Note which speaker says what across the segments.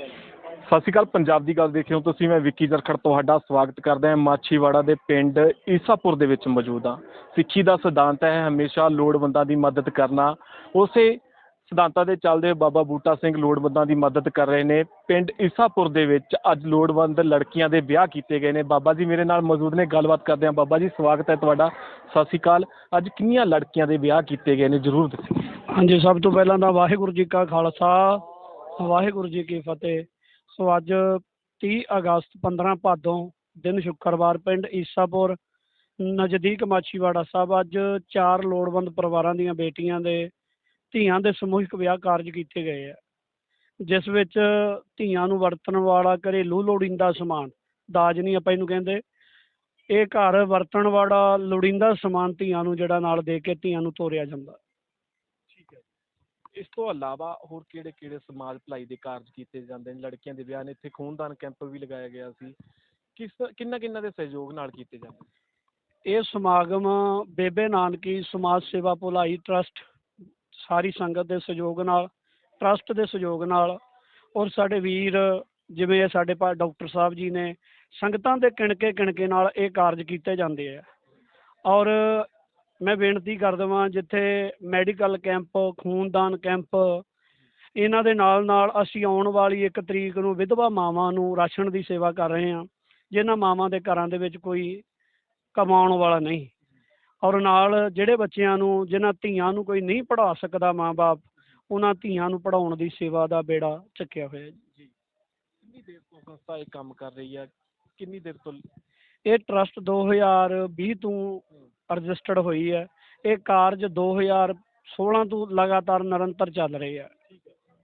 Speaker 1: ਸਤਿ ਸ਼੍ਰੀ ਅਕਾਲ, ਪੰਜਾਬ ਦੀ ਗੱਲ ਦੇਖ ਰਹੇ ਹੋ ਤੁਸੀਂ, ਮੈਂ ਵਿੱਕੀ ਜਰਖੜ ਤੁਹਾਡਾ ਸਵਾਗਤ ਕਰਦਾ ਹਾਂ। ਮਾਛੀਵਾੜਾ ਦੇ ਪਿੰਡ ਈਸਾਪੁਰ ਦੇ ਵਿੱਚ ਮੌਜੂਦ ਹਾਂ। ਸਿੱਖੀ ਦਾ ਸਿਧਾਂਤ ਹੈ ਹਮੇਸ਼ਾ ਲੋੜਵੰਦਾਂ ਦੀ ਮਦਦ ਕਰਨਾ। ਉਸੇ ਸਿਧਾਂਤਾਂ ਦੇ ਚੱਲਦੇ ਬਾਬਾ ਬੂਟਾ ਸਿੰਘ ਲੋੜਵੰਦਾਂ ਦੀ ਮਦਦ ਕਰ ਰਹੇ ਨੇ। ਪਿੰਡ ਈਸਾਪੁਰ ਦੇ ਵਿੱਚ ਅੱਜ ਲੋੜਵੰਦ ਲੜਕੀਆਂ ਦੇ ਵਿਆਹ ਕੀਤੇ ਗਏ ਨੇ। ਬਾਬਾ ਜੀ ਮੇਰੇ ਨਾਲ ਮੌਜੂਦ ਨੇ, ਗੱਲਬਾਤ ਕਰਦੇ ਹਾਂ। ਬਾਬਾ ਜੀ, ਸਵਾਗਤ ਹੈ ਤੁਹਾਡਾ। ਸਤਿ ਸ਼੍ਰੀ ਅਕਾਲ। ਅੱਜ ਕਿੰਨੀਆਂ ਲੜਕੀਆਂ ਦੇ ਵਿਆਹ ਕੀਤੇ ਗਏ ਨੇ? ਜਰੂਰ ਦੱਸੋ।
Speaker 2: ਹਾਂਜੀ, ਸਭ ਤੋਂ ਪਹਿਲਾਂ ਤਾਂ ਵਾਹਿਗੁਰੂ ਜੀ ਕਾ ਖਾਲਸਾ ਵਾਹਿਗੁਰੂ ਜੀ ਕੀ ਫਤਿਹ। ਸੋ ਅੱਜ 30 ਅਗਸਤ 15 ਭਾਦੋਂ ਦਿਨ ਸ਼ੁੱਕਰਵਾਰ ਪਿੰਡ ਈਸਾਪੁਰ, ਨਜ਼ਦੀਕ ਮਾਛੀਵਾੜਾ ਸਾਹਿਬ, ਅੱਜ ਚਾਰ ਲੋੜਵੰਦ ਪਰਿਵਾਰਾਂ ਦੀਆਂ ਬੇਟੀਆਂ ਦੇ ਧੀਆਂ ਦੇ ਸਮੂਹਿਕ ਵਿਆਹ ਕਾਰਜ ਕੀਤੇ ਗਏ ਆ। ਜਿਸ ਵਿੱਚ ਧੀਆਂ ਨੂੰ ਵਰਤਣ ਵਾਲਾ ਘਰੇਲੂ ਲੋੜੀਂਦਾ ਸਮਾਨ, ਦਾਜ ਨਹੀਂ ਆਪਾਂ ਇਹਨੂੰ ਕਹਿੰਦੇ। ਇਹ ਘਰ ਵਰਤਣ ਵਾਲਾ ਲੋੜੀਂਦਾ ਸਮਾਨ ਧੀਆਂ ਨੂੰ ਜਿਹੜਾ ਨਾਲ ਦੇ ਕੇ ਧੀਆਂ ਨੂੰ ਤੋਰਿਆ ਜਾਂਦਾ।
Speaker 1: ਇਸ ਤੋਂ ਇਲਾਵਾ ਹੋਰ ਕਿਹੜੇ ਕਿਹੜੇ ਸਮਾਜ ਭਲਾਈ ਦੇ ਕਾਰਜ ਕੀਤੇ ਜਾਂਦੇ ਨੇ? ਲੜਕੀਆਂ ਦੇ ਵਿਆਹ ਨੇ, ਇੱਥੇ ਖੂਨਦਾਨ ਕੈਂਪ ਵੀ ਲਗਾਇਆ ਗਿਆ ਸੀ। ਕਿਸ ਕਿੰਨਾ ਕਿੰਨਾ ਦੇ ਸਹਿਯੋਗ ਨਾਲ ਕੀਤੇ ਜਾਂਦੇ
Speaker 2: ਇਹ ਸਮਾਗਮ ਬੇਬੇ ਨਾਨਕੀ ਸਮਾਜ ਸੇਵਾ ਭਲਾਈ ਟਰਸਟ, ਸਾਰੀ ਸੰਗਤ ਦੇ ਸਹਿਯੋਗ ਨਾਲ, ਟਰਸਟ ਦੇ ਸਹਿਯੋਗ ਨਾਲ ਔਰ ਸਾਡੇ ਵੀਰ ਜਿਵੇਂ ਸਾਡੇ ਪਾ ਡਾਕਟਰ ਸਾਹਿਬ ਜੀ ਨੇ ਸੰਗਤਾਂ ਦੇ ਕਿਣਕੇ ਕਿਣਕੇ ਨਾਲ ਇਹ ਕਾਰਜ ਕੀਤੇ ਜਾਂਦੇ ਆ। ਔਰ ਮੈਂ ਬੇਨਤੀ ਕਰ ਦੇਵਾਂ ਜਿੱਥੇ ਮੈਡੀਕਲ ਕੈਂਪ, ਖੂਨਦਾਨ ਕੈਂਪ, ਇਹਨਾਂ ਦੇ ਨਾਲ ਨਾਲ ਅਸੀਂ ਆਉਣ ਵਾਲੀ ਇੱਕ ਤਰੀਕ ਨੂੰ ਵਿਧਵਾ ਮਾਵਾਂ ਨੂੰ ਰਾਸ਼ਨ ਦੀ ਸੇਵਾ ਕਰ ਰਹੇ ਹਾਂ, ਜਿਨ੍ਹਾਂ ਮਾਵਾਂ ਦੇ ਘਰਾਂ ਦੇ ਵਿੱਚ ਕੋਈ ਕਮਾਉਣ ਵਾਲਾ ਨਹੀਂ। ਔਰ ਨਾਲ ਜਿਹੜੇ ਬੱਚਿਆਂ ਨੂੰ, ਜਿਨ੍ਹਾਂ ਧੀਆਂ ਨੂੰ ਕੋਈ ਨਹੀਂ ਪੜ੍ਹਾ ਸਕਦਾ ਮਾਂ-ਬਾਪ, ਉਹਨਾਂ ਧੀਆਂ ਨੂੰ ਪੜ੍ਹਾਉਣ ਦੀ ਸੇਵਾ ਦਾ ਬੇੜਾ ਚੱਕਿਆ ਹੋਇਆ
Speaker 1: ਜੀ। ਕਿੰਨੀ ਦੇਰ ਤੋਂ ਸੰਸਥਾ ਇਹ ਕੰਮ ਕਰ ਰਹੀ ਹੈ? ਕਿੰਨੀ ਦੇਰ ਤੋਂ
Speaker 2: ਇਹ ਟਰਸਟ 2020 ਤੋਂ ਰਜਿਸਟਰਡ ਹੋਈ ਹੈ। ਇਹ ਕਾਰਜ 2016 ਤੋਂ ਲਗਾਤਾਰ ਨਿਰੰਤਰ ਚੱਲ ਰਹੇ ਆ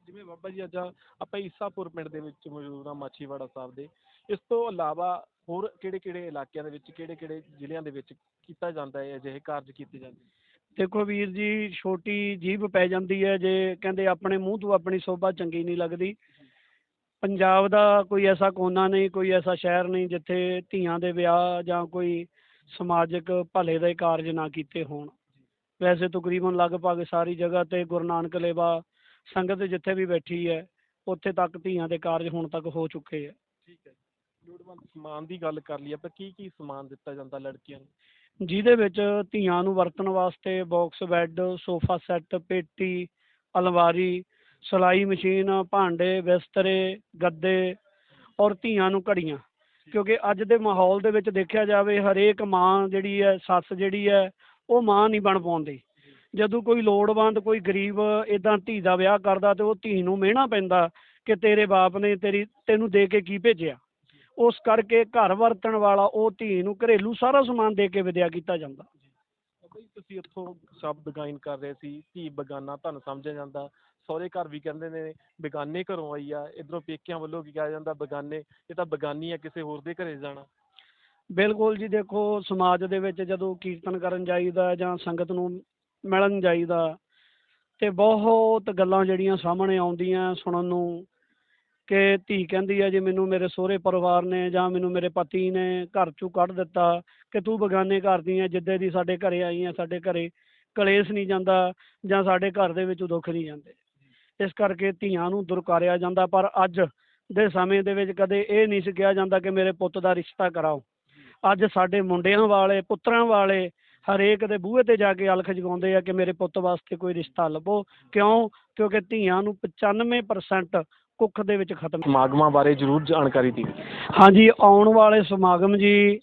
Speaker 1: ਜਿਵੇਂ ਬਾਬਾ ਜੀ ਅੱਜ ਆਪਾਂ ਈਸਾਪੁਰ ਪਿੰਡ ਦੇ ਵਿੱਚ ਮੌਜੂਦ ਹਾਂ ਮਾਛੀਵਾੜਾ ਸਾਹਿਬ ਦੇ। ਇਸ ਤੋਂ ਇਲਾਵਾ ਹੋਰ ਕਿਹੜੇ ਕਿਹੜੇ ਇਲਾਕਿਆਂ ਦੇ ਵਿੱਚ ਕਿਹੜੇ ਕਿਹੜੇ ਜ਼ਿਲ੍ਹਿਆਂ ਦੇ ਵਿੱਚ ਕੀਤਾ ਜਾਂਦਾ ਹੈ ਅਜਿਹੇ ਕਾਰਜ ਕੀਤੇ ਜਾਂਦੇ ਨੇ?
Speaker 2: ਦੇਖੋ ਵੀਰ ਜੀ ਛੋਟੀ ਜੀਭ ਪੈ ਜਾਂਦੀ ਹੈ ਜੇ ਕਹਿੰਦੇ ਆਪਣੇ ਮੂੰਹ ਤੋਂ ਆਪਣੀ ਸੋਭਾ ਚੰਗੀ ਨਹੀਂ ਲੱਗਦੀ। ਪੰਜਾਬ ਦਾ ਕੋਈ ਐਸਾ ਕੋਨਾ ਨਹੀਂ ਕੋਈ ਐਸਾ ਸ਼ਹਿਰ ਨਹੀਂ ਜਿੱਥੇ ਧੀਆਂ ਦੇ ਵਿਆਹ ਜਾਂ ਕੋਈ ਸਮਾਜਿਕ ਭਲੇ ਦੇ ਕਾਰਜ ਨਾ ਕੀਤੇ ਹੋਣ। ਵੈਸੇ ਤਕਰੀਬਨ ਲਗਭਗ ਸਾਰੀ ਜਗ੍ਹਾ ਤੇ ਗੁਰੂ ਨਾਨਕ ਲੇਵਾ ਸੰਗਤ ਜਿੱਥੇ ਵੀ ਬੈਠੀ ਹੈ ਉੱਥੇ ਤੱਕ ਧੀਆਂ ਦੇ ਕਾਰਜ ਹੁਣ ਤੱਕ ਹੋ ਚੁੱਕੇ ਹੈ।
Speaker 1: ਠੀਕ ਹੈ। ਲੋੜਵੰਦ ਸਮਾਨ ਦੀ ਗੱਲ ਕਰ ਲਈ ਆਪਾਂ ਕੀ ਕੀ ਸਮਾਨ ਦਿੱਤਾ ਜਾਂਦਾ ਲੜਕੀਆਂ ਨੂੰ?
Speaker 2: ਜਿਹਦੇ ਵਿੱਚ ਧੀਆਂ ਨੂੰ ਵਰਤਣ ਵਾਸਤੇ ਬਾਕਸ ਬੈੱਡ ਸੋਫਾ ਸੈੱਟ ਪੇਟੀ ਅਲਮਾਰੀ ਸਿਲਾਈ ਮਸ਼ੀਨ, ਭਾਂਡੇ, ਬਿਸਤਰੇ, ਗੱਦੇ ਔਰ ਧੀਆਂ ਨੂੰ ਘੜੀਆਂ। ਕਿਉਂਕਿ ਅੱਜ ਦੇ ਮਾਹੌਲ ਦੇ ਵਿੱਚ ਦੇਖਿਆ ਜਾਵੇ, ਹਰੇਕ ਮਾਂ ਜਿਹੜੀ ਹੈ, ਸੱਸ ਜਿਹੜੀ ਹੈ, ਉਹ ਮਾਂ ਨਹੀਂ ਬਣ ਪਾਉਂਦੀ। ਜਦੋਂ ਕੋਈ ਲੋੜਵੰਦ, ਕੋਈ ਗਰੀਬ ਇਦਾਂ ਧੀ ਦਾ ਵਿਆਹ ਕਰਦਾ ਤੇ ਉਹ ਧੀ ਨੂੰ ਮਿਹਣਾ ਪੈਂਦਾ ਕਿ ਤੇਰੇ ਬਾਪ ਨੇ ਤੇਰੀ, ਤੈਨੂੰ ਦੇ ਕੇ ਕੀ ਭੇਜਿਆ। ਉਸ ਕਰਕੇ ਘਰ ਵਰਤਣ ਵਾਲਾ ਉਹ ਧੀ ਨੂੰ ਘਰੇਲੂ ਸਾਰਾ ਸਮਾਨ ਦੇ ਕੇ ਵਿਦਿਆ ਕੀਤਾ ਜਾਂਦਾ।
Speaker 1: ਬਾਬਾ ਜੀ ਤੁਸੀਂ ਇੱਥੋਂ ਸ਼ਬਦ ਗਾਇਨ ਕਰ ਰਹੇ ਸੀ, ਧੀ ਬਗਾਨਾ, ਤੁਹਾਨੂੰ ਸਮਝਿਆ ਜਾਂਦਾ। ਸਹੁਰੇ ਘਰ ਵੀ ਕਹਿੰਦੇ ਨੇ, ਬੇਗਾਨੇ ਘਰੋਂ ਆਈ ਆ, ਇਧਰੋਂ ਪੇਕਿਆਂ ਵੱਲੋਂ ਕੀ ਕਿਹਾ ਜਾਂਦਾ, ਬਗਾਨੇ, ਇਹ ਤਾਂ ਬਗਾਨੀ ਆ ਕਿਸੇ ਹੋਰ ਦੇ ਘਰੇ ਜਾਣਾ।
Speaker 2: ਬਿਲਕੁਲ ਜੀ, ਦੇਖੋ ਸਮਾਜ ਦੇ ਵਿੱਚ ਜਦੋਂ ਕੀਰਤਨ ਕਰਨ ਜਾਈਦਾ ਜਾਂ ਸੰਗਤ ਨੂੰ ਮਿਲਣ ਜਾਈਦਾ ਤੇ ਬਹੁਤ ਗੱਲਾਂ ਜਿਹੜੀਆਂ ਸਾਹਮਣੇ ਆਉਂਦੀਆਂ ਸੁਣਨ ਨੂੰ ਕਿ ਧੀ ਕਹਿੰਦੀ ਹੈ ਜੀ ਮੈਨੂੰ ਮੇਰੇ ਸਹੁਰੇ ਪਰਿਵਾਰ ਨੇ ਜਾਂ ਮੈਨੂੰ ਮੇਰੇ ਪਤੀ ਨੇ ਘਰ ਚੋਂ ਕੱਢ ਦਿੱਤਾ ਕਿ ਤੂੰ ਬਗਾਨੇ ਘਰ ਦੀ ਹੈ ਜਿੱਦੇ ਦੀ ਸਾਡੇ ਘਰੇ ਆਈ ਆ, ਸਾਡੇ ਘਰੇ ਕਲੇਸ਼ ਨਹੀਂ ਜਾਂਦਾ ਜਾਂ ਸਾਡੇ ਘਰ ਦੇ ਵਿੱਚ ਦੁੱਖ ਨਹੀਂ ਜਾਂਦੇ। ਇਸ ਕਰਕੇ ਧੀਆਂ ਨੂੰ ਦੁਰਕਾਰਿਆ ਜਾਂਦਾ ਪਰ ਅੱਜ ਦੇ ਸਮੇਂ ਦੇ ਵਿੱਚ ਕਦੇ ਇਹ ਨਹੀਂ ਸੀ ਕਿਹਾ ਜਾਂਦਾ ਕਿ ਮੇਰੇ ਪੁੱਤ ਦਾ ਰਿਸ਼ਤਾ ਕਰਾਓ। ਅੱਜ ਸਾਡੇ ਮੁੰਡਿਆਂ ਵਾਲੇ ਪੁੱਤਰਾਂ ਵਾਲੇ ਹਰੇਕ ਦੇ ਬੂਹੇ ਤੇ ਜਾ ਕੇ ਅਲਖ ਜਗਾਉਂਦੇ ਆ ਕਿ ਮੇਰੇ ਪੁੱਤ ਵਾਸਤੇ ਕੋਈ ਰਿਸ਼ਤਾ ਲੱਭੋ। ਕਿਉਂ? ਕਿਉਂਕਿ ਧੀਆਂ ਨੂੰ 95% ਕੁੱਖ ਦੇ ਵਿੱਚ ਖਤਮ
Speaker 1: ਸਮਾਗਮਾਂ ਬਾਰੇ ਜ਼ਰੂਰ ਜਾਣਕਾਰੀ ਦਿਓ।
Speaker 2: ਹਾਂਜੀ ਆਉਣ ਵਾਲੇ ਸਮਾਗਮ ਜੀ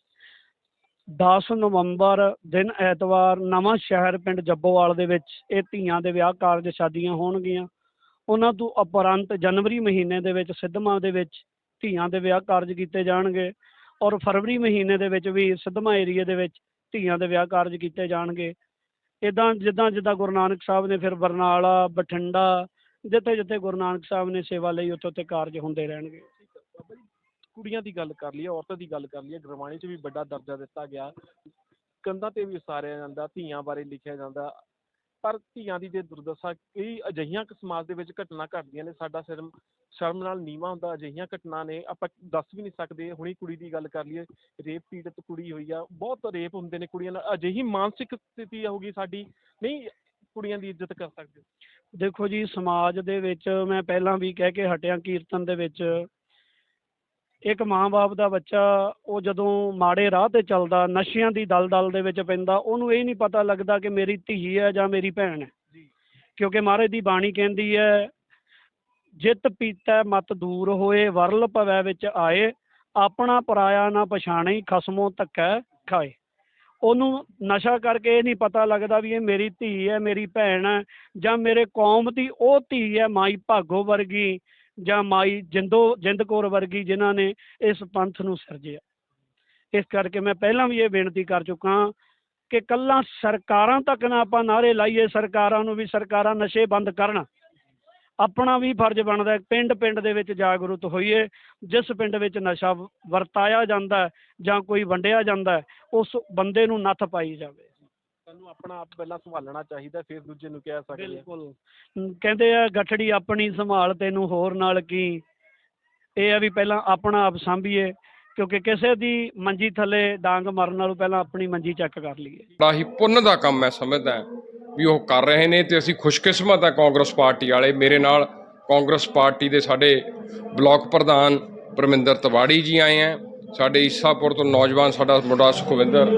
Speaker 2: 10 ਨਵੰਬਰ ਦਿਨ ਐਤਵਾਰ ਨਵਾਂ ਸ਼ਹਿਰ ਪਿੰਡ ਜੱਬੋਵਾਲ ਦੇ ਵਿੱਚ ਇਹ ਧੀਆਂ ਦੇ ਵਿਆਹ ਕਾਰਜ ਸ਼ਾਦੀਆਂ ਹੋਣਗੀਆਂ। ਉਹਨਾਂ ਤੋਂ ਉਪਰੰਤ ਜਨਵਰੀ ਮਹੀਨੇ ਦੇ ਵਿੱਚ ਸਿੱਧਵਾਂ ਦੇ ਵਿੱਚ ਧੀਆਂ ਦੇ ਵਿਆਹ ਕਾਰਜ ਕੀਤੇ ਜਾਣਗੇ ਔਰ ਫਰਵਰੀ ਮਹੀਨੇ ਦੇ ਵਿੱਚ ਵੀ ਸਿੱਧਵਾਂ ਏਰੀਏ ਦੇ ਵਿੱਚ ਧੀਆਂ ਦੇ ਵਿਆਹ ਕਾਰਜ ਕੀਤੇ ਜਾਣਗੇ। ਇਦਾਂ ਜਿੱਦਾਂ ਜਿੱਦਾਂ ਗੁਰੂ ਨਾਨਕ ਸਾਹਿਬ ਨੇ ਫਿਰ ਬਰਨਾਲਾ, ਬਠਿੰਡਾ ਜਿੱਥੇ ਜਿੱਥੇ ਗੁਰੂ ਨਾਨਕ ਸਾਹਿਬ ਨੇ ਸੇਵਾ ਲਈ ਉੱਥੇ ਉੱਥੇ ਕਾਰਜ ਹੁੰਦੇ ਰਹਿਣਗੇ।
Speaker 1: ਕੁੜੀਆਂ ਦੀ ਗੱਲ ਕਰ ਲਈਏ, ਔਰਤਾਂ ਦੀ ਗੱਲ ਕਰ ਲਈਏ ਗੁਰਬਾਣੀ 'ਚ ਵੀ ਵੱਡਾ ਦਰਜਾ ਦਿੱਤਾ ਗਿਆ। ਕੰਧਾਂ ਤੇ ਵੀ ਉਸਾਰਿਆ ਜਾਂਦਾ, ਧੀਆਂ ਬਾਰੇ ਲਿਖਿਆ ਜਾਂਦਾ। ਪਰ ਧੀਆਂ ਦੀ ਜੇ ਦੁਰਦਸ਼ਾ ਕਈ ਅਜਿਹੀਆਂ ਸਮਾਜ ਦੇ ਵਿੱਚ ਘਟਨਾ ਘਟਦੀਆਂ ਨੇ, ਸਾਡਾ ਸ਼ਰਮ ਸ਼ਰਮ ਨਾਲ ਨੀਵਾਂ ਹੁੰਦਾ, ਅਜਿਹੀਆਂ ਘਟਨਾ ਨੇ, ਆਪਾਂ ਦੱਸ ਵੀ ਨਹੀਂ ਸਕਦੇ, ਹੁਣੀ ਕੁੜੀ ਦੀ ਗੱਲ ਕਰ ਲਈਏ, ਰੇਪ ਪੀੜਤ ਕੁੜੀ ਹੋਈ ਆ, ਬਹੁਤ ਰੇਪ ਹੁੰਦੇ ਨੇ ਕੁੜੀਆਂ ਨਾਲ, ਅਜਿਹੀ ਮਾਨਸਿਕ ਸਥਿਤੀ ਹੋਗੀ ਸਾਡੀ, ਨਹੀਂ ਕੁੜੀਆਂ ਦੀ ਇੱਜ਼ਤ ਕਰ ਸਕਦੇ
Speaker 2: ਦੇਖੋ ਜੀ, ਸਮਾਜ ਦੇ ਵਿੱਚ ਮੈਂ ਪਹਿਲਾਂ ਵੀ ਕਹਿ ਕੇ ਹਟਿਆ, ਕੀਰਤਨ ਦੇ ਵਿੱਚ ਇੱਕ ਮਾਂ-ਬਾਪ ਦਾ ਬੱਚਾ ਉਹ ਜਦੋਂ ਮਾੜੇ ਰਾਹ ਤੇ ਚੱਲਦਾ ਨਸ਼ਿਆਂ ਦੀ ਦਲਦਲ ਦੇ ਵਿੱਚ ਪੈਂਦਾ ਉਹਨੂੰ ਇਹ ਨਹੀਂ ਪਤਾ ਲੱਗਦਾ ਕਿ ਮੇਰੀ ਧੀ ਹੈ ਜਾਂ ਮੇਰੀ ਭੈਣ ਹੈ। ਕਿਉਂਕਿ ਮਹਾਰਾਜ ਦੀ ਬਾਣੀ ਕਹਿੰਦੀ ਹੈ ਜਿਤ ਪੀਤੈ ਮਤ ਦੂਰ ਹੋਏ ਵਰਲ ਭਵੈ ਵਿੱਚ ਆਏ ਆਪਣਾ ਪਰਾਇਆ ਨਾ ਪਛਾਣੇ ਖਸਮੋਂ ਧੱਕੈ ਖਾਏ। ਉਹਨੂੰ ਨਸ਼ਾ ਕਰਕੇ ਇਹ ਨਹੀਂ ਪਤਾ ਲੱਗਦਾ ਵੀ ਇਹ ਮੇਰੀ ਧੀ ਹੈ ਮੇਰੀ ਭੈਣ ਹੈ ਜਾਂ ਮੇਰੇ ਕੌਮ ਦੀ ਉਹ ਧੀ ਹੈ ਮਾਈ ਭਾਗੋ ਵਰਗੀ। ਜਾਂ ਮਾਈ ਜਿੰਦੋ ਜਿੰਦ ਕੌਰ ਵਰਗੀ ਜਿਨ੍ਹਾਂ ਨੇ ਇਸ ਪੰਥ ਨੂੰ ਸਿਰਜਿਆ। ਇਸ ਕਰਕੇ ਮੈਂ ਪਹਿਲਾਂ ਵੀ ਇਹ ਬੇਨਤੀ ਕਰ ਚੁੱਕਾ ਹਾਂ ਕਿ ਕੱਲਾ ਸਰਕਾਰਾਂ ਤੱਕ ਨਾ ਆਪਾਂ ਨਾਰੇ ਲਾਈਏ, ਸਰਕਾਰਾਂ ਨੂੰ ਵੀ ਸਰਕਾਰਾਂ ਨਸ਼ੇ ਬੰਦ ਕਰਨ। ਆਪਣਾ ਵੀ ਫਰਜ਼ ਬਣਦਾ ਪਿੰਡ ਪਿੰਡ ਦੇ ਵਿੱਚ ਜਾਗਰੂਕ ਹੋਈਏ, ਜਿਸ ਪਿੰਡ ਵਿੱਚ ਨਸ਼ਾ ਵਰਤਾਇਆ ਜਾਂਦਾ ਜਾਂ ਕੋਈ ਵੰਡਿਆ ਜਾਂਦਾ ਉਸ ਬੰਦੇ ਨੂੰ ਨੱਥ ਪਾਈ ਜਾਵੇ।
Speaker 1: ਸਾਨੂੰ ਆਪਣਾ ਆਪ ਪਹਿਲਾਂ ਸੰਭਾਲਣਾ ਚਾਹੀਦਾ ਫਿਰ ਦੂਜੇ ਨੂੰ ਕਹਿ ਸਕਦੇ ਹਾਂ।
Speaker 2: ਬਿਲਕੁਲ। ਕਹਿੰਦੇ ਆ ਗੱਠੜੀ ਆਪਣੀ ਸੰਭਾਲ ਤੈਨੂੰ ਹੋਰ ਨਾਲ ਕੀ? ਇਹ ਆ ਵੀ ਪਹਿਲਾਂ ਆਪਣਾ ਆਪ ਸੰਭੀਏ ਕਿਉਂਕਿ ਕਿਸੇ ਦੀ ਮੰਜੀ ਥੱਲੇ ਡਾਂਗ ਮਾਰਨ ਨਾਲੋਂ ਪਹਿਲਾਂ ਆਪਣੀ ਮੰਜੀ ਚੈੱਕ ਕਰ ਲਈਏ।
Speaker 3: ਬੜਾ ਹੀ ਪੁੰਨ ਦਾ ਕੰਮ ਮੈਂ ਸਮਝਦਾ ਵੀ ਉਹ ਕਰ ਰਹੇ ਨੇ ਤੇ ਅਸੀਂ ਖੁਸ਼ਕਿਸਮਤ ਆ ਕਾਂਗਰਸ ਪਾਰਟੀ ਵਾਲੇ। ਮੇਰੇ ਨਾਲ ਕਾਂਗਰਸ ਪਾਰਟੀ ਦੇ ਸਾਡੇ ਬਲਾਕ ਪ੍ਰਧਾਨ ਪਰਮਿੰਦਰ ਤਵਾੜੀ ਜੀ ਆਏ ਆ। ਸਾਡੇ ਈਸਾਪੁਰ ਤੋਂ ਨੌਜਵਾਨ ਸਾਡਾ ਮੁੰਡਾ ਸੁਖਵਿੰਦਰ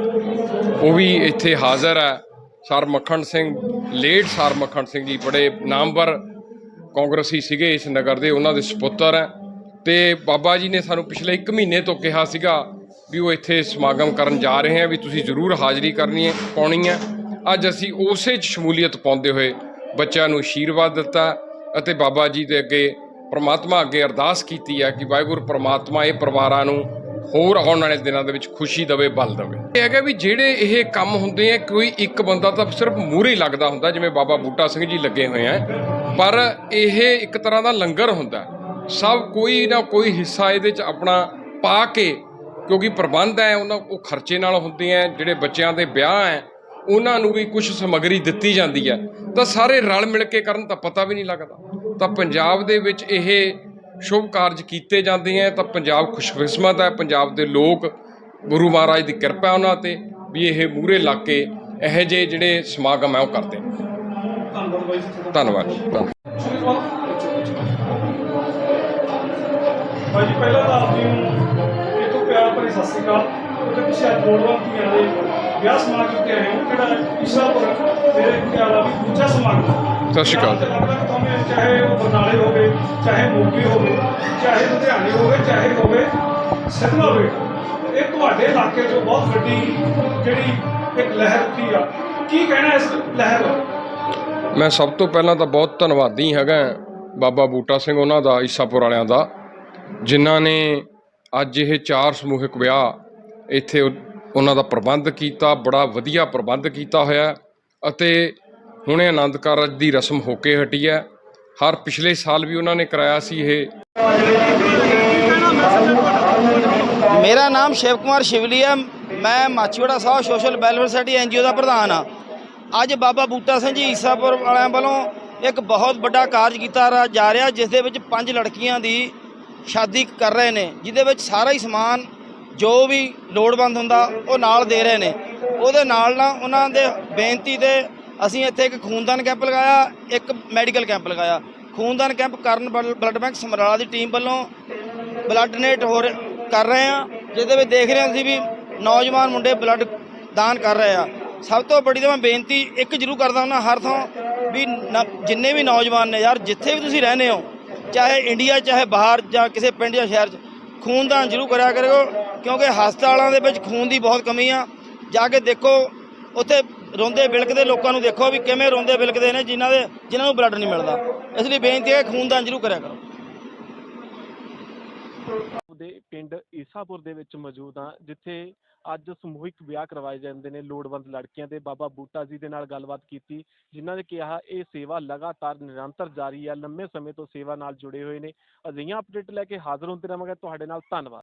Speaker 3: ਉਹ ਵੀ ਇੱਥੇ ਹਾਜ਼ਰ ਹੈ। Sir Makhan Singh, late sir Makhan Singh ji, ਬੜੇ ਨਾਮਵਰ ਕਾਂਗਰਸੀ ਸੀਗੇ ਇਸ ਨਗਰ ਦੇ, ਉਹਨਾਂ ਦੇ ਸੁਪੁੱਤਰ ਹੈ। ਤੇ ਬਾਬਾ ਜੀ ਨੇ ਸਾਨੂੰ ਪਿਛਲੇ 1 ਮਹੀਨੇ ਤੋਂ ਕਿਹਾ ਸੀਗਾ ਵੀ ਉਹ ਇੱਥੇ ਸਮਾਗਮ ਕਰਨ ਜਾ ਰਹੇ ਆ ਵੀ ਤੁਸੀਂ ਜ਼ਰੂਰ ਹਾਜ਼ਰੀ ਕਰਨੀ ਹੈ, ਪਾਉਣੀ ਹੈ। ਅੱਜ ਅਸੀਂ ਉਸੇ 'ਚ ਸ਼ਮੂਲੀਅਤ ਪਾਉਂਦੇ ਹੋਏ ਬੱਚਿਆਂ ਨੂੰ ਆਸ਼ੀਰਵਾਦ ਦਿੱਤਾ ਅਤੇ ਬਾਬਾ ਜੀ ਦੇ ਅੱਗੇ ਪਰਮਾਤਮਾ ਅੱਗੇ ਅਰਦਾਸ ਕੀਤੀ ਹੈ ਕਿ ਵਾਹਿਗੁਰੂ ਪਰਮਾਤਮਾ ਇਹ ਪਰਿਵਾਰਾਂ ਨੂੰ ਹੋਰ ਆਉਣ ਵਾਲੇ ਦਿਨਾਂ ਦੇ ਵਿੱਚ ਖੁਸ਼ੀ ਦੇਵੇ, ਬਲ ਦੇਵੇ। ਇਹ ਹੈਗਾ ਵੀ ਜਿਹੜੇ ਇਹ ਕੰਮ ਹੁੰਦੇ ਆ, ਕੋਈ ਇੱਕ ਬੰਦਾ ਤਾਂ ਸਿਰਫ ਮੂਹਰੇ ਹੀ ਲੱਗਦਾ ਹੁੰਦਾ, ਜਿਵੇਂ ਬਾਬਾ ਬੂਟਾ ਸਿੰਘ ਜੀ ਲੱਗੇ ਹੋਏ ਆ। ਪਰ ਇਹ ਇੱਕ ਤਰ੍ਹਾਂ ਦਾ ਲੰਗਰ ਹੁੰਦਾ। ਸਭ ਕੋਈ ਨਾ ਕੋਈ ਹਿੱਸਾ ਇਹਦੇ ਚ ਆਪਣਾ ਪਾ ਕੇ, ਕਿਉਂਕਿ ਪ੍ਰਬੰਧ ਹੈ, ਉਹਨਾਂ ਉਹ ਖਰਚੇ ਨਾਲ ਹੁੰਦੇ ਆ, ਜਿਹੜੇ ਬੱਚਿਆਂ ਦੇ ਵਿਆਹ ਹੈ, ਉਹਨਾਂ ਨੂੰ ਵੀ ਕੁਝ ਸਮੱਗਰੀ ਦਿੱਤੀ ਜਾਂਦੀ ਹੈ ਤਾਂ ਸਾਰੇ ਰਲ ਮਿਲ ਕੇ ਕਰਨ ਤਾਂ ਪਤਾ ਵੀ ਨਹੀਂ ਲੱਗਦਾ। ਤਾਂ ਪੰਜਾਬ ਦੇ ਵਿੱਚ ਇਹ ਸ਼ੁਭ ਕਾਰਜ ਕੀਤੇ ਜਾਂਦੇ ਆ ਤਾਂ ਪੰਜਾਬ ਖੁਸ਼ਕਿਸਮਤ ਹੈ ਪੰਜਾਬ ਦੇ ਲੋਕ ਗੁਰੂ ਮਹਾਰਾਜ ਦੀ ਕਿਰਪਾ ਉਹਨਾਂ ਤੇ, ਵੀ ਇਹ ਮੂਹਰੇ ਲੱਗ ਕੇ ਇਹੋ ਜਿਹੇ ਜਿਹੜੇ ਸਮਾਗਮ ਹੈ ਉਹ ਕਰਦੇ ਧੰਨਵਾਦ ਧੰਨਵਾਦ।
Speaker 4: ਭਾਈ ਪਹਿਲਾਂ ਤਾਂ ਆਪ ਜੀ ਨੂੰ ਇੱਕ ਪਿਆਰ ਭਰੀ ਸਤਿ ਸ੍ਰੀ ਅਕਾਲ। ਤੇ ਤੁਸੀਂ ਅੱਜ ਲੋੜਵੰਦ ਧੀਆਂ ਦੇ ਵਿਆਹ ਸਮਾਗਮ ਤੇ ਆਏ ਹੋ। ਜਿਹੜਾ ਈਸ਼ਾਪੁਰ, ਮੇਰੇ ਖਿਆਲ ਆ ਵੀ ਦੂਜਾ ਸਮਾਗਮ।
Speaker 3: ਸਤਿ ਸ਼੍ਰੀ ਅਕਾਲ।
Speaker 4: ਚਾਹੇ ਬਰਨਾਲੇ ਹੋਵੇ ਚਾਹੇ ਮੋਗੀ ਹੋਵੇ ਚਾਹੇ ਲੁਧਿਆਣੇ ਹੋਵੇ ਚਾਹੇ ਹੋਵੇ ਸਿੱਧਵਾ ਹੋਵੇ ਇਹ ਤੁਹਾਡੇ ਇਲਾਕੇ 'ਚੋਂ ਬਹੁਤ ਵੱਡੀ ਜਿਹੜੀ ਇੱਕ ਲਹਿਰ ਉੱਠੀ ਆ ਕੀ ਕਹਿਣਾ ਇਸ ਲਹਿਰ ਦਾ
Speaker 3: ਮੈਂ ਸਭ ਤੋਂ ਪਹਿਲਾਂ ਤਾਂ ਬਹੁਤ ਧੰਨਵਾਦੀ ਹੈਗਾ ਬਾਬਾ ਬੂਟਾ ਸਿੰਘ ਉਹਨਾਂ ਦਾ, ਈਸਾਪੁਰ ਵਾਲਿਆਂ ਦਾ, ਜਿਨ੍ਹਾਂ ਨੇ ਅੱਜ ਇਹ ਚਾਰ ਸਮੂਹਿਕ ਵਿਆਹ ਇੱਥੇ ਉਹਨਾਂ ਦਾ ਪ੍ਰਬੰਧ ਕੀਤਾ, ਬੜਾ ਵਧੀਆ ਪ੍ਰਬੰਧ ਕੀਤਾ ਹੋਇਆ ਅਤੇ ਹੁਣੇ ਆਨੰਦ ਕਾਰਜ ਦੀ ਰਸਮ ਹੋ ਕੇ ਹਟੀ ਹੈ। ਹਰ ਪਿਛਲੇ ਸਾਲ ਵੀ ਉਹਨਾਂ ਨੇ ਕਰਾਇਆ ਸੀ ਇਹ।
Speaker 5: ਮੇਰਾ ਨਾਮ ਸ਼ਿਵ ਕੁਮਾਰ ਸ਼ਿਵਲੀ ਹੈ। ਮੈਂ Machhiwara Sahib social welfare society NGO ਦਾ ਪ੍ਰਧਾਨ ਹਾਂ। ਅੱਜ ਬਾਬਾ ਬੂਟਾ ਸਿੰਘ ਜੀ ਈਸਾਪੁਰ ਵਾਲਿਆਂ ਵੱਲੋਂ ਇੱਕ ਬਹੁਤ ਵੱਡਾ ਕਾਰਜ ਕੀਤਾ ਜਾ ਰਿਹਾ, ਜਿਸ ਦੇ ਵਿੱਚ ਪੰਜ ਲੜਕੀਆਂ ਦੀ ਸ਼ਾਦੀ ਕਰ ਰਹੇ ਨੇ, ਜਿਹਦੇ ਵਿੱਚ ਸਾਰਾ ਹੀ ਸਮਾਨ ਜੋ ਵੀ ਲੋੜਵੰਦ ਹੁੰਦਾ ਉਹ ਨਾਲ ਦੇ ਰਹੇ ਨੇ। ਉਹਦੇ ਨਾਲ ਨਾਲ ਉਹਨਾਂ ਦੇ ਬੇਨਤੀ ਤੇ ਅਸੀਂ ਇੱਥੇ ਇੱਕ ਖੂਨਦਾਨ ਕੈਂਪ ਲਗਾਇਆ, ਇੱਕ ਮੈਡੀਕਲ ਕੈਂਪ ਲਗਾਇਆ। ਖੂਨਦਾਨ ਕੈਂਪ ਕਰਨ ਬਲ- ਬਲੱਡ ਬੈਂਕ ਸਮਰਾਲਾ ਦੀ ਟੀਮ ਵੱਲੋਂ ਬਲੱਡ ਡੋਨੇਟ ਹੋ ਰਹੇ ਕਰ ਰਹੇ ਆ ਜਿਹਦੇ ਵਿੱਚ ਦੇਖ ਰਹੇ ਹਾਂ ਅਸੀਂ ਵੀ ਨੌਜਵਾਨ ਮੁੰਡੇ ਬਲੱਡ ਦਾਨ ਕਰ ਰਹੇ ਆ। ਸਭ ਤੋਂ ਵੱਡੀ ਤਾਂ ਮੈਂ ਬੇਨਤੀ ਇੱਕ ਜ਼ਰੂਰ ਕਰਦਾ ਹਾਂ ਹਰ ਥਾਂ ਵੀ ਨ- ਜਿੰਨੇ ਵੀ ਨੌਜਵਾਨ ਨੇ ਯਾਰ, ਜਿੱਥੇ ਵੀ ਤੁਸੀਂ ਰਹਿੰਦੇ ਹੋ, ਚਾਹੇ ਇੰਡੀਆ, ਚਾਹੇ ਬਾਹਰ ਜਾਂ ਕਿਸੇ ਪਿੰਡ ਜਾਂ ਸ਼ਹਿਰ 'ਚ, ਖੂਨਦਾਨ ਜ਼ਰੂਰ ਕਰਿਆ ਕਰਿਓ, ਕਿਉਂਕਿ ਹਸਪਤਾਲਾਂ ਦੇ ਵਿੱਚ ਖੂਨ ਦੀ ਬਹੁਤ ਕਮੀ ਆ। ਜਾ ਕੇ ਦੇਖੋ, ਉੱਥੇ ਰੋਂਦੇ ਬਿਲਕਦੇ ਲੋਕਾਂ ਨੂੰ ਦੇਖੋ ਵੀ ਕਿਵੇਂ ਰੋਂਦੇ ਬਿਲਕਦੇ ਨੇ, ਜਿਨ੍ਹਾਂ ਦੇ ਜਿਨ੍ਹਾਂ ਨੂੰ ਬਲੱਡ ਨਹੀਂ ਮਿਲਦਾ। ਇਸ ਲਈ ਬੇਨਤੀ ਹੈ ਖੂਨਦਾਨ ਜ਼ਰੂਰ ਕਰਿਆ ਕਰੋ।
Speaker 1: ਦੇ ਪਿੰਡ ਈਸਾਪੁਰ ਦੇ ਵਿੱਚ ਮੌਜੂਦ ਹਾਂ, ਜਿੱਥੇ ਅੱਜ ਸਮੂਹਿਕ ਵਿਆਹ ਕਰਵਾਏ ਜਾਂਦੇ ਨੇ ਲੋੜਵੰਦ ਲੜਕੀਆਂ ਦੇ। ਬਾਬਾ ਬੂਟਾ ਜੀ ਦੇ ਨਾਲ ਗੱਲਬਾਤ ਕੀਤੀ, ਜਿਨ੍ਹਾਂ ਨੇ ਕਿਹਾ ਇਹ ਸੇਵਾ ਲਗਾਤਾਰ ਨਿਰੰਤਰ ਜਾਰੀ ਹੈ ਲੰਮੇ ਸਮੇਂ ਤੋਂ ਸੇਵਾ ਨਾਲ ਜੁੜੇ ਹੋਏ ਨੇ। ਅਜਿਹੀਆਂ ਅਪਡੇਟ ਲੈ ਕੇ ਹਾਜ਼ਰ ਹੁੰਦੇ ਰਹਾਂਗੇ ਤੁਹਾਡੇ ਨਾਲ ਧੰਨਵਾਦ।